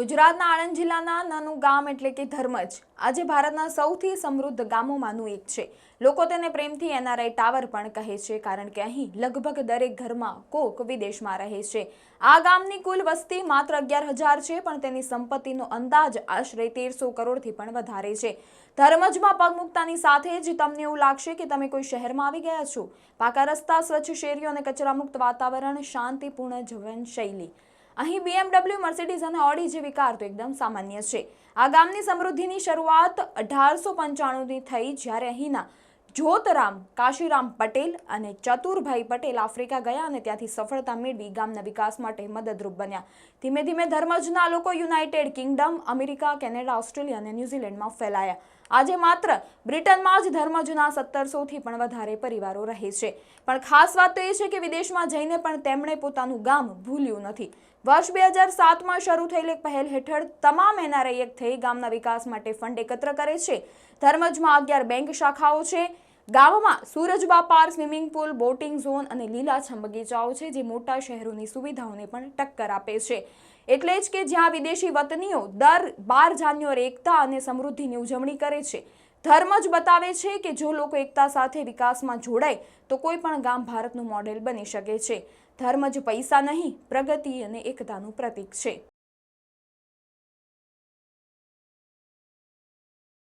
ગુજરાતના આણંદ જિલ્લાના નાનું ગામ એટલે કે ધર્મજ. આજે ભારતના સૌથી સમૃદ્ધ ગામોમાંનું એક છે. લોકો તેને પ્રેમથી એનઆરઆઈ ટાવર પણ કહે છે, કારણ કે અહીં લગભગ દરેક ઘરમાં કોક વિદેશમાં રહે છે. આ ગામની કુલ વસ્તી માત્ર અગિયાર હજાર છે, પણ તેની સંપત્તિનો અંદાજ આશરે તેરસો કરોડથી પણ વધારે છે. ધર્મજમાં પગ સાથે જ તમને એવું લાગશે કે તમે કોઈ શહેરમાં આવી ગયા છો. પાકા રસ્તા, સ્વચ્છ શેરીઓ અને કચરામુક્ત વાતાવરણ, શાંતિપૂર્ણ જીવનશૈલી. અહીં બીએમડબલ્યુ મર્સિડીઝ અને ઓડી જેવી કાર તો એકદમ સામાન્ય છે. આ ગામની સમૃદ્ધિની શરૂઆત અઢારસો પંચાણુંની થઈ જ્યારે અહીંના જ્યોતરામ, કાશીરામ પટેલ અને ચતુરભાઈ પટેલ આફ્રિકા ગયા અને ત્યાંથી સફળતા મેળવી ગામના વિકાસ માટે મદદરૂપ બન્યા. ધીમે ધીમે ધર્મજના લોકો United Kingdom, America, Canada, Australia અને ન્યૂઝીલેન્ડમાં ફેલાયા. આજે માત્ર બ્રિટનમાં જ ધર્મજના સત્તરસોથી પણ વધારે પરિવારો રહે છે. પણ ખાસ વાત તો એ છે કે વિદેશમાં જઈને પણ તેમણે પોતાનું ગામ ભૂલ્યું નથી. વર્ષ બે હજાર સાતમાં શરૂ થયેલી પહેલ હેઠળ તમામ એનઆરઆઈ એક થઈ ગામના વિકાસ માટે ફંડ એકત્ર કરે છે. ધર્મજમાં અગિયાર બેંક શાખાઓ છે. ગામમાં Surajba park swimming pool, boating zone અને લીલાછમ બગીચાઓ છે જે મોટા શહેરોની સુવિધાઓને પણ ટક્કર આપે છે. એટલે જ કે જ્યાં વિદેશી વતનીઓ દર બાર જાન્યુઆરી એકતા અને સમૃદ્ધિની ઉજવણી કરે છે ધર્મ જ બતાવે છે કે જો લોકો એકતા સાથે વિકાસમાં જોડાય, તો કોઈ પણ ગામ ભારતનું મોડેલ બની શકે છે. ધર્મ જ પૈસા નહીં, પ્રગતિ અને એકતાનું પ્રતીક છે.